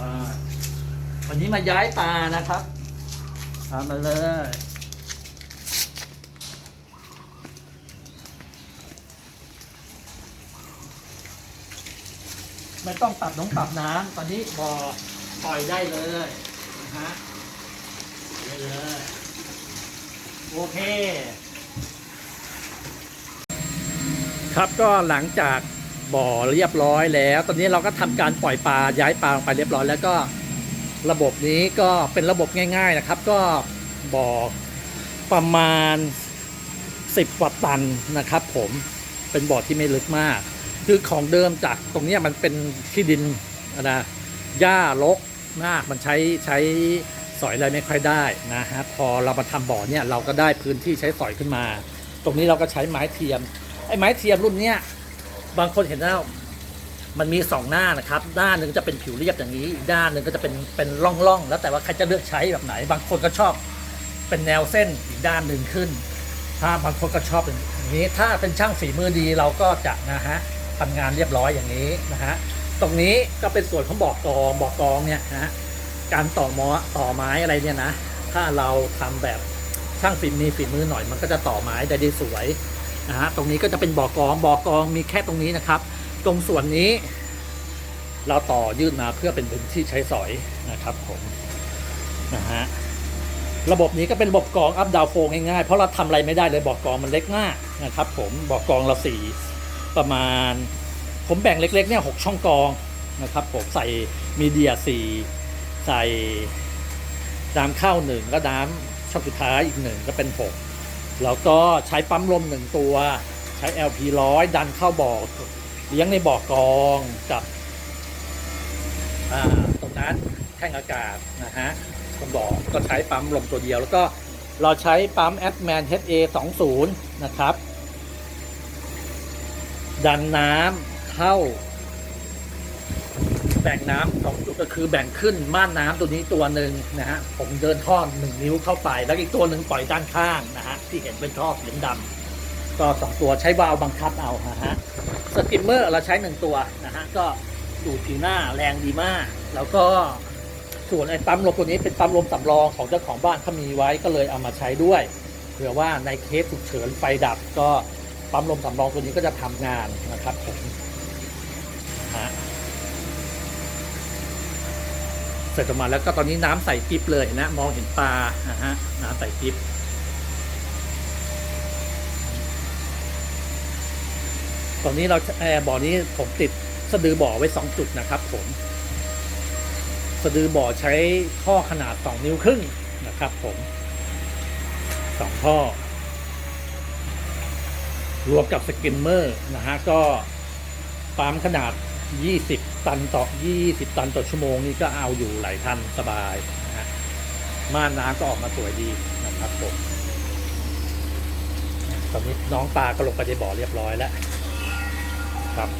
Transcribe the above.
อ่าวันนี้มาย้ายปลานะครับทำมาเลยไม่ต้องปรับน้องปรับน้ำตอนนี้บ่อปล่อยได้เลยนะฮะได้เลยโอเค ครับก็หลังจาก บ่อเรียบร้อยแล้ว ตอนนี้เราก็ทำการปล่อยปลาย้ายปลาลงไปเรียบร้อยแล้วก็ระบบนี้ก็เป็นระบบง่าย ๆนะครับ ก็บ่อประมาณ 10กว่าตันนะครับ ผมเป็นบ่อที่ไม่ลึกมาก คือของเดิมจากตรงนี้มันเป็นที่ดินนะหญ้ารกมากมันใช้ใช้สอยอะไรไม่ค่อยได้นะฮะพอเรามาทำบ่อเนี่ยเราก็ได้พื้นที่ใช้สอยขึ้นมา ตรงนี้เราก็ใช้ไม้เทียมไอ้ไม้เทียมรุ่นเนี้ย บางคนเห็นแล้วมันมีสองหน้านะครับด้านหนึ่งจะเป็นผิวเรียบอย่างนี้อีกด้านหนึ่งก็จะเป็นเป็นร่องๆ แล้วแต่ว่าใครจะเลือกใช้แบบไหน บางคนก็ชอบเป็นแนวเส้นอีกด้านหนึ่งขึ้น ถ้าบางคนก็ชอบอย่างนี้ ถ้าเป็นช่างฝีมือดีเราก็จะนะฮะทำงานเรียบร้อยอย่างนี้นะฮะ ตรงนี้ก็เป็นส่วนของบอกกองบอกกองเนี่ยนะฮะการต่อมอต่อไม้อะไรเนี่ยนะ ถ้าเราทำแบบช่างฝีมือฝีมือหน่อยมันก็จะต่อไม้ได้ดีสวย นะฮะตรงนี้ก็จะเป็นบ่อกองบ่อกองมีแค่ตรงนี้นะครับ ตรงส่วนนี้เราต่อยื่นมาเพื่อเป็นพื้นที่ใช้สอยนะครับผมนะฮะระบบนี้ก็เป็นระบบกรองอัพดาวโฟง่ายๆเพราะเราทำอะไรไม่ได้เลยบ่อกรองมันเล็กมากนะครับ ผมบ่อกรองเราสี่ประมาณ ผมแบ่งเล็กๆเนี่ยหกช่องกรองนะครับ ผมใส่มีเดียสี่ใส่น้ำเข้าหนึ่งก็น้ำช่องสุดท้ายอีกหนึ่งก็เป็นหก แล้วก็ใช้ปั๊มลมหนึ่งตัว ใช้ LP ร้อยดันเข้าบ่อเลี้ยงในบ่อกองกับตรงนั้นแท่งอากาศนะฮะผมบอก็ใช้ปั๊มลมตัวเดียว แล้วก็เราใช้ปั๊ม a d m a n HA 2 0นะครับ ดันน้ำเข้า บ่งน้ำสองจุดก็คือแบ่งขึ้นม่านน้ำตัวนี้ตัวหนึ่งนะฮะผมเดินท่อหนึ่งนิ้วเข้าไป แล้วอีกตัวหนึ่งปล่อยด้านข้างนะฮะที่เห็นเป็นท่อสีดำก็สองตัวใช้วาล์วบังคับเอาฮะสกิมเมอร์เราใช้หนึ่งตัวนะฮะก็ดูดผิวหน้าแรงดีมาก แล้วก็ส่วนไอ้ปั๊มลมตัวนี้เป็นปั๊มลมสำรองของเจ้าของบ้านเขามีไว้ก็เลยเอามาใช้ด้วยเผื่อว่าในเคสฉุกเฉินไฟดับก็ปั๊มลมสำรองตัวนี้ก็จะทำงานนะครับผมฮะ สร็จออกมาแล้วก็ตอนนี้น้ำใส่กิ๊บเลยนะมองเห็นปลานะฮะน้ำใส่กิ๊บตอนนี้เราแอร์บ่อนี้ผมติดสะดือบ่อไว้สองจุดนะครับ ผม สะดือบ่อใช้ท่อขนาด2นิ้วครึ่งนะครับ ผมสองท่อ รวมกับสกิมเมอร์นะฮะก็ปั๊มขนาด 20 ตันต่อ 20 ตันต่อชั่วโมงนี่ก็เอาอยู่หลายทันสบายนะฮะม่านน้ำก็ออกมาสวยดีนะครับผมตอนนี้น้องปลาก็ลงไปในบ่อเรียบร้อยแล้วครับ